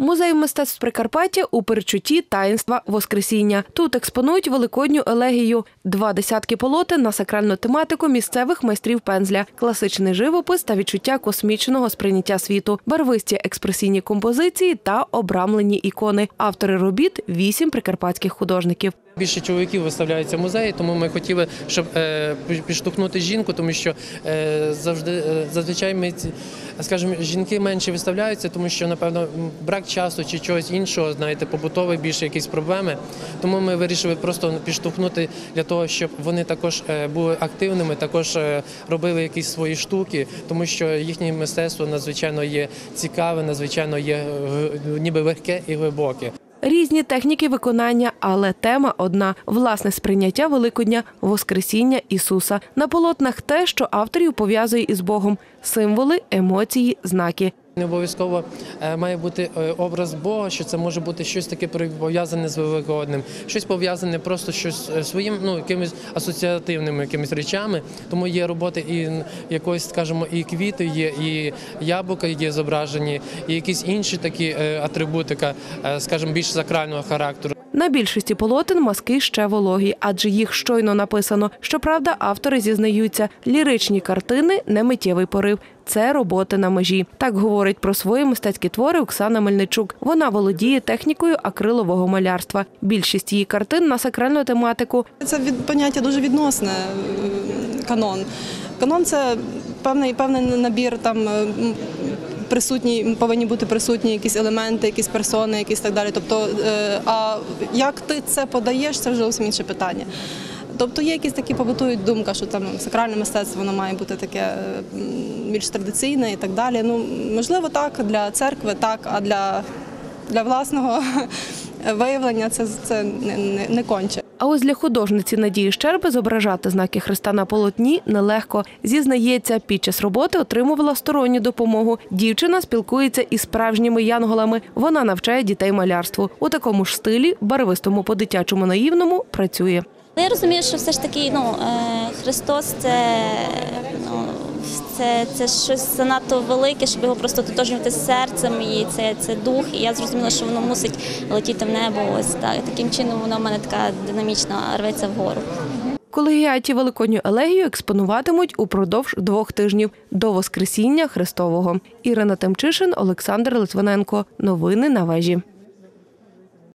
Музей мистецтв Прикарпаття у перечутті таїнства Воскресіння. Тут експонують великодню елегію, два десятки полотен на сакральну тематику місцевих майстрів пензля, класичний живопис та відчуття космічного сприйняття світу, барвисті експресійні композиції та обрамлені ікони. Автори робіт вісім прикарпатських художників. Більше чоловіків виставляються в музеї, тому ми хотіли, щоб е, підштовхнути жінку, тому що е, завжди е, зазвичай ми скажімо, жінки менше виставляються, тому що напевно брак часу чи чогось іншого, знаєте, побутові більше якісь проблеми. Тому ми вирішили просто підштовхнути для того, щоб вони також е, були активними, також е, робили якісь свої штуки, тому що їхнє мистецтво надзвичайно є цікаве, надзвичайно є е, ніби легке і глибоке. Різні техніки виконання, але тема одна власне сприйняття Великодня Воскресіння Ісуса. На полотнах те, що авторів пов'язує із Богом символи, емоції, знаки. Не обов'язково е, має бути е, образ Бога, що це може бути щось таке пов'язане з великодним, щось пов'язане просто щось е, своїм, ну якимись асоціативними якимись речами. Тому є роботи і якоїсь, скажімо, і квіти є, і яблука є зображені, і якісь інші такі атрибутика, скажімо, більш сакрального характеру. На більшості полотен маски ще вологі, адже їх щойно написано. Щоправда, автори зізнаються, ліричні картини не миттєвий порив. Це роботи на межі. Так говорить про свої мистецькі твори Оксана Мельничук. Вона володіє технікою акрилового малярства. Більшість її картин на сакральну тематику. Це від поняття дуже відносне канон. Канон це певний певний набір там. Присутні повинні бути присутні якісь елементи, якісь персони, якісь так далі. Тобто, е, а як ти це подаєш, це вже зовсім інше питання. Тобто є якісь такі побутують думка, що там сакральне мистецтво воно має бути таке більш традиційне і так далі. Ну можливо, так для церкви, так, а для, для власного виявлення це, це не, не, не конче. А ось для художниці Надії Щерби зображати знаки Христа на полотні нелегко. Зізнається, під час роботи отримувала сторонню допомогу. Дівчина спілкується із справжніми янголами. Вона навчає дітей малярству. У такому ж стилі, барвистому по-дитячому наївному, працює. Я розумію, що все ж таки ну, е, Христос це, ну, це, це щось занадто велике, щоб його просто ототожнювати з серцем, і це, це дух. І я зрозуміла, що воно мусить летіти в небо. Ось так. Таким чином воно в мене така динамічна рветься вгору. Колегіаті Великодню елегію експонуватимуть упродовж двох тижнів до Воскресіння Христового. Ірина Темчишин, Олександр Литвиненко. Новини на вежі.